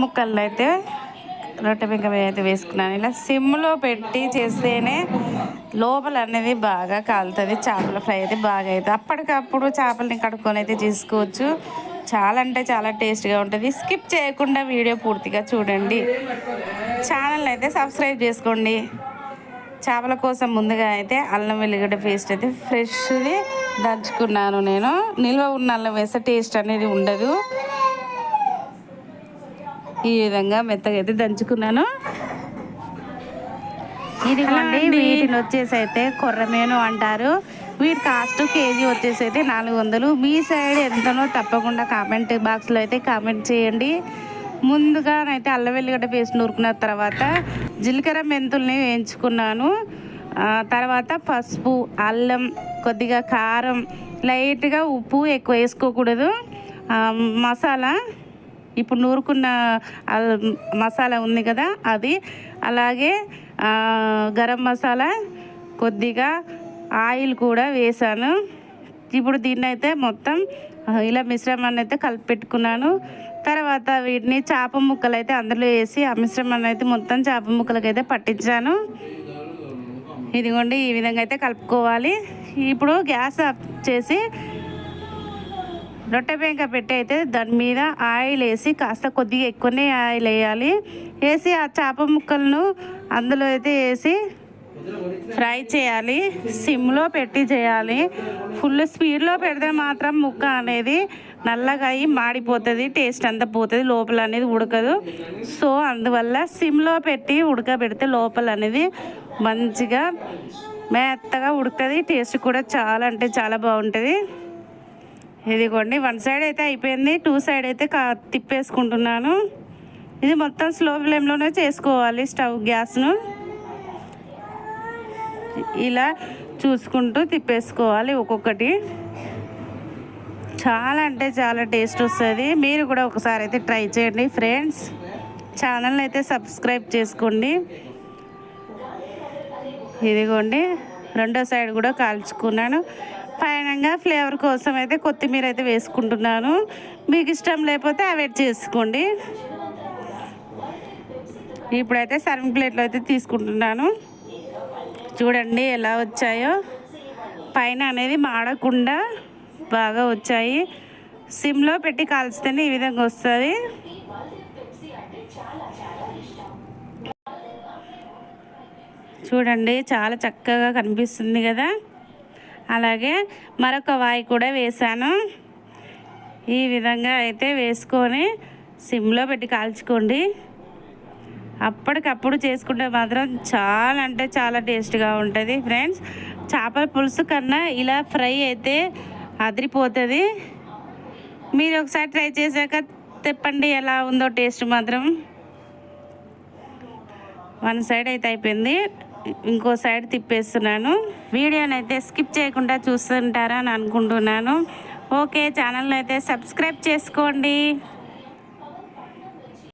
ముక్కల్లో అయితే రొట్టె పెంక అయితే వేసుకున్నాను. ఇలా సిమ్లో పెట్టి చేస్తేనే లోపల అనేది బాగా కాలుతుంది. చేపల ఫ్రై అయితే బాగా అవుతుంది. అప్పటికప్పుడు చేపలని కడుక్కొని అయితే చేసుకోవచ్చు. చాలా అంటే చాలా టేస్ట్గా ఉంటుంది. స్కిప్ చేయకుండా వీడియో పూర్తిగా చూడండి. ఛానల్ అయితే సబ్స్క్రైబ్ చేసుకోండి. చేపల కోసం ముందుగా అయితే అల్లం వెల్లిగడ్డ పేస్ట్ అయితే ఫ్రెష్ది దంచుకున్నాను నేను. నిల్వ ఉన్న అల్లం వేస్తే టేస్ట్ అనేది ఉండదు. ఈ విధంగా మెత్తగా అయితే దంచుకున్నాను. ఇదిగోండి వీటిని వచ్చేసి అయితే కొర్రమేను అంటారు. వీటి కాస్ట్ కేజీ వచ్చేసి అయితే నాలుగు వందలు. మీ సైడ్ ఎంతనో తప్పకుండా కామెంట్ బాక్స్లో అయితే కామెంట్ చేయండి. ముందుగానైతే అల్లం వెల్లిగడ్డ పేస్ట్ నూరుకున్న తర్వాత జీలకర్ర మెంతుల్ని వేయించుకున్నాను. తర్వాత పసుపు అల్లం కొద్దిగా కారం లైట్గా ఉప్పు ఎక్కువ వేసుకోకూడదు. మసాలా ఇప్పుడు నూరుకున్న మసాలా ఉంది కదా అది. అలాగే గరం మసాలా కొద్దిగా ఆయిల్ కూడా వేసాను. ఇప్పుడు దీన్ని అయితే మొత్తం ఇలా మిశ్రమాన్ని అయితే కలిపి పెట్టుకున్నాను తర్వాత వీటిని చేప ముక్కలు అయితే అందులో వేసి ఆ మిశ్రమాన్ని అయితే మొత్తం చేప ముక్కలకి అయితే పట్టించాను. ఇదిగోండి ఈ విధంగా అయితే కలుపుకోవాలి. ఇప్పుడు గ్యాస్ ఆఫ్ చేసి రొట్టె పెంక పెట్టి అయితే దాని మీద ఆయిల్ వేసి కాస్త కొద్దిగా ఎక్కువనే ఆయిల్ వేయాలి. వేసి ఆ చేప ముక్కలను అందులో అయితే వేసి ఫ్రై చేయాలి. సిమ్లో పెట్టి చేయాలి. ఫుల్ స్పీడ్లో పెడితే మాత్రం ముక్క అనేది నల్లగా అయి మాడిపోతుంది టేస్ట్ అంతా పోతుంది లోపల అనేది ఉడకదు. సో అందువల్ల సిమ్లో పెట్టి ఉడకబెడితే లోపల అనేది మంచిగా మెత్తగా ఉడుకుతుంది టేస్ట్ కూడా చాలా అంటే చాలా బాగుంటుంది. ఇదిగోండి వన్ సైడ్ అయితే అయిపోయింది టూ సైడ్ అయితే కా తిప్పేసుకుంటున్నాను. ఇది మొత్తం స్లో ఫ్లేమ్లోనే చేసుకోవాలి స్టవ్ గ్యాస్ను. ఇలా చూసుకుంటూ తిప్పేసుకోవాలి ఒక్కొక్కటి. చాలా అంటే చాలా టేస్ట్ వస్తుంది. మీరు కూడా ఒకసారి అయితే ట్రై చేయండి ఫ్రెండ్స్. ఛానల్ని అయితే సబ్స్క్రైబ్ చేసుకోండి. ఇదిగోండి రెండో సైడ్ కూడా కాల్చుకున్నాను. పైనంగా ఫ్లేవర్ కోసం అయితే కొత్తిమీర అయితే వేసుకుంటున్నాను. మీకు ఇష్టం లేకపోతే అవాయిడ్ చేసుకోండి. ఇప్పుడైతే సర్వింగ్ ప్లేట్లో అయితే తీసుకుంటున్నాను. చూడండి ఎలా వచ్చాయో. పైన అనేది మాడకుండా బాగా వచ్చాయి. సిమ్లో పెట్టి కాల్చితేనే ఈ విధంగా వస్తుంది. చూడండి చాలా చక్కగా కనిపిస్తుంది కదా. అలాగే మరొక వాయి కూడా వేసాను ఈ విధంగా అయితే వేసుకొని సిమ్లో పెట్టి కాల్చుకోండి. అప్పటికప్పుడు చేసుకుంటే మాత్రం చాలా అంటే చాలా టేస్ట్గా ఉంటుంది ఫ్రెండ్స్. చేపల పులుసు కన్నా ఇలా ఫ్రై అయితే అదిరిపోతుంది. మీరు ఒకసారి ట్రై చేశాక తెప్పండి ఎలా ఉందో టేస్ట్ మాత్రం. వన్ సైడ్ అయితే అయిపోయింది. ఇంకో సైడ్ తిప్పేస్తున్నాను. వీడియోని అయితే స్కిప్ చేయకుండా చూస్తుంటారని అనుకుంటున్నాను. ఓకే ఛానల్ని అయితే సబ్స్క్రైబ్ చేసుకోండి.